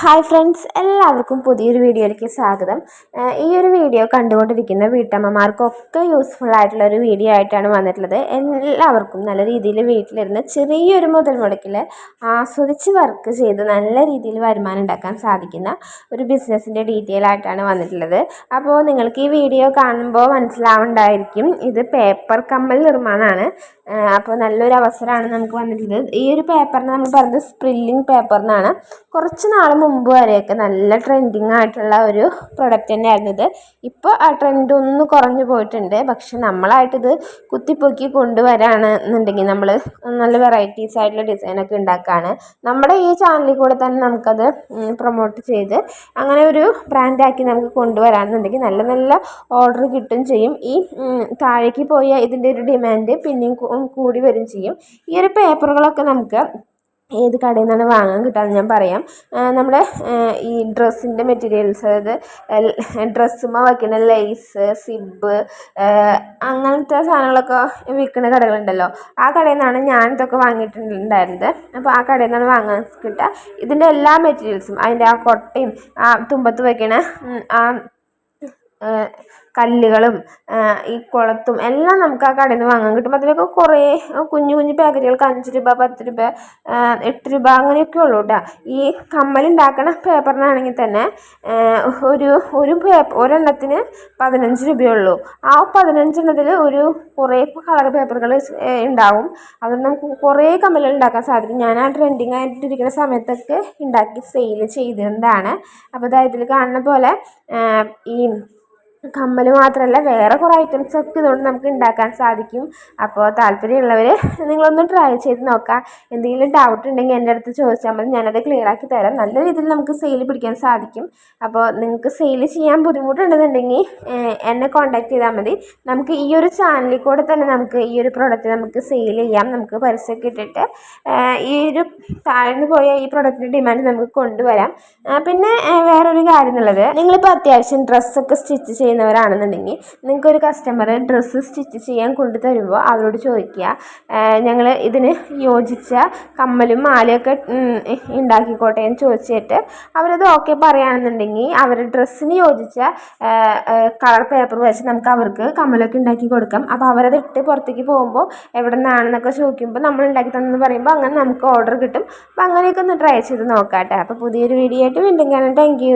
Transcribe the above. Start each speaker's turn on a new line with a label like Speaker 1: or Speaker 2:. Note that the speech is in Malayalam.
Speaker 1: ഹായ് ഫ്രണ്ട്സ് എല്ലാവർക്കും പുതിയൊരു വീഡിയോയിലേക്ക് സ്വാഗതം. ഈ ഒരു വീഡിയോ കണ്ടുകൊണ്ടിരിക്കുന്ന വീട്ടമ്മമാർക്കൊക്കെ യൂസ്ഫുൾ ആയിട്ടുള്ള ഒരു വീഡിയോ ആയിട്ടാണ് വന്നിട്ടുള്ളത്. എല്ലാവർക്കും നല്ല രീതിയിൽ വീട്ടിലിരുന്ന് ചെറിയൊരു മുതൽ മുടക്കിൽ ആസ്വദിച്ച് വർക്ക് ചെയ്ത് നല്ല രീതിയിൽ വരുമാനം ഉണ്ടാക്കാൻ സാധിക്കുന്ന ഒരു ബിസിനസ്സിന്റെ ഡീറ്റെയിൽ ആയിട്ടാണ് വന്നിട്ടുള്ളത്. അപ്പോൾ നിങ്ങൾക്ക് ഈ വീഡിയോ കാണുമ്പോൾ മനസ്സിലാവുണ്ടായിരിക്കും ഇത് പേപ്പർ കമ്മൽ നിർമ്മാണമാണ്. അപ്പോൾ നല്ലൊരു അവസരമാണ് നമുക്ക് വന്നിട്ടുള്ളത്. ഈ ഒരു പേപ്പറിന് നമ്മൾ പറഞ്ഞത് സ്പ്രില്ലിംഗ് പേപ്പർ എന്നാണ് കുറച്ച് നാൾ മുമ്പ് വരെയൊക്കെ നല്ല ട്രെൻഡിങ് ആയിട്ടുള്ള ഒരു പ്രൊഡക്റ്റ് തന്നെയായിരുന്നു ഇത്. ഇപ്പോൾ ആ ട്രെൻഡ് ഒന്ന് കുറഞ്ഞു പോയിട്ടുണ്ട്. പക്ഷെ നമ്മളായിട്ടിത് കുത്തിപ്പൊക്കി കൊണ്ടുവരാണെന്നുണ്ടെങ്കിൽ നമ്മൾ നല്ല വെറൈറ്റീസ് ആയിട്ടുള്ള ഡിസൈനൊക്കെ ഉണ്ടാക്കുകയാണ് നമ്മുടെ ഈ ചാനലിൽ കൂടെ തന്നെ നമുക്കത് പ്രൊമോട്ട് ചെയ്ത് അങ്ങനെ ഒരു ബ്രാൻഡാക്കി നമുക്ക് കൊണ്ടുവരാമെന്നുണ്ടെങ്കിൽ നല്ല നല്ല ഓർഡർ കിട്ടും ചെയ്യും. ഈ താഴേക്ക് പോയ ഇതിന്റെ ഒരു ഡിമാൻഡ് പിന്നെയും കൂടി വരും ചെയ്യും. ഈ ഒരു പേപ്പറുകളൊക്കെ നമുക്ക് ഏത് കടയിൽ നിന്നാണ് വാങ്ങാൻ കിട്ടുക ഞാൻ പറയാം. നമ്മുടെ ഈ ഡ്രസ്സിന്റെ മെറ്റീരിയൽസ് അതായത് ഡ്രസ്സുമ്മ വയ്ക്കുന്ന ലേസ് സിബ് അങ്ങനത്തെ സാധനങ്ങളൊക്കെ വിൽക്കുന്ന കടകളുണ്ടല്ലോ. ആ കടയിൽ നിന്നാണ് ഞാൻ ഇതൊക്കെ വാങ്ങിയിട്ടുണ്ടായിരുന്നത്. അപ്പോൾ ആ കടയിൽ നിന്നാണ് വാങ്ങാൻ കിട്ടുക. ഇതിന്റെ എല്ലാ മെറ്റീരിയൽസും അതിന്റെ ആ കൊട്ടയും ആ തുമ്പത്ത് വയ്ക്കണ ആ കല്ലുകളും ഈ കുളത്തും എല്ലാം നമുക്ക് ആ കടയിൽ നിന്ന് വാങ്ങാൻ കിട്ടും അതിനൊക്കെ കുറേ കുഞ്ഞു കുഞ്ഞു പാക്കറ്റുകൾക്ക് അഞ്ച് രൂപ പത്ത് രൂപ എട്ട് രൂപ അങ്ങനെയൊക്കെ ഉള്ളൂ കേട്ടോ. ഈ കമ്മലുണ്ടാക്കണ പേപ്പറിനാണെങ്കിൽ തന്നെ ഒരു ഒരു പേപ്പർ ഒരെണ്ണത്തിന് പതിനഞ്ച് രൂപയേ ആ പതിനഞ്ചെണ്ണത്തിൽ ഒരു കുറേ കളർ പേപ്പറുകൾ ഉണ്ടാവും. അതുകൊണ്ട് നമുക്ക് കുറേ കമ്മലുകൾ ഉണ്ടാക്കാൻ സാധിക്കും. ഞാൻ ആ ട്രെൻഡിങ് ആയിട്ടിരിക്കുന്ന സമയത്തൊക്കെ ഉണ്ടാക്കി സെയിൽ ചെയ്തിരുന്നതാണ്. അപ്പോൾ അതായത് കാണുന്ന പോലെ ഈ കമ്മൽ മാത്രമല്ല വേറെ കുറേ ഐറ്റംസ് ഒക്കെ ഇതുകൊണ്ട് നമുക്ക് ഉണ്ടാക്കാൻ സാധിക്കും. അപ്പോൾ താല്പര്യമുള്ളവർ നിങ്ങളൊന്ന് ട്രൈ ചെയ്ത് നോക്കാം. എന്തെങ്കിലും ഡൗട്ട് ഉണ്ടെങ്കിൽ എന്റെ അടുത്ത് ചോദിച്ചാൽ മതി. ഞാനത് ക്ലിയർ ആക്കി തരാം. നല്ല രീതിയിൽ നമുക്ക് സെയിൽ പിടിക്കാൻ സാധിക്കും. അപ്പോൾ നിങ്ങൾക്ക് സെയിൽ ചെയ്യാൻ ബുദ്ധിമുട്ടുണ്ടെന്നുണ്ടെങ്കിൽ എന്നെ കോൺടാക്ട് ചെയ്താൽ മതി. നമുക്ക് ഈ ഒരു ചാനലിൽ കൂടെ തന്നെ നമുക്ക് ഈ ഒരു പ്രോഡക്റ്റ് നമുക്ക് സെയിൽ ചെയ്യാം. നമുക്ക് പരസ്യമൊക്കെ ഇട്ടിട്ട് ഈ ഒരു താഴ്ന്നു പോയ ഈ പ്രോഡക്റ്റിന്റെ ഡിമാൻഡ് നമുക്ക് കൊണ്ടുവരാം. പിന്നെ വേറൊരു കാര്യം എന്നുള്ളത് നിങ്ങളിപ്പോൾ അത്യാവശ്യം ഡ്രസ്സൊക്കെ സ്റ്റിച്ച് ചെയ്യുന്നവരാണെന്നുണ്ടെങ്കിൽ നിങ്ങൾക്കൊരു കസ്റ്റമർ ഡ്രസ്സ് സ്റ്റിച്ച് ചെയ്യാൻ കൊണ്ടു തരുമ്പോൾ അവരോട് ചോദിക്കുക. ഞങ്ങൾ ഇതിന് യോജിച്ച കമ്മലും മാലയൊക്കെ ഉണ്ടാക്കിക്കോട്ടെ എന്ന് ചോദിച്ചിട്ട് അവരത് ഓക്കെ പറയുകയാണെന്നുണ്ടെങ്കിൽ അവരുടെ ഡ്രസ്സിന് യോജിച്ച കളർ പേപ്പർ വെച്ച് നമുക്ക് അവർക്ക് കമ്മലൊക്കെ ഉണ്ടാക്കി കൊടുക്കാം. അപ്പോൾ അവരത് ഇട്ട് പുറത്തേക്ക് പോകുമ്പോൾ എവിടെ നിന്നാണെന്നൊക്കെ ചോദിക്കുമ്പോൾ നമ്മൾ ഉണ്ടാക്കി തന്നെന്ന് പറയുമ്പോൾ അങ്ങനെ നമുക്ക് ഓർഡർ കിട്ടും. അപ്പോൾ അങ്ങനെയൊക്കെ ഒന്ന് ട്രൈ ചെയ്ത് നോക്കാം അപ്പോൾ പുതിയൊരു വീഡിയോ ആയിട്ട് വീണ്ടും കാണാം. താങ്ക്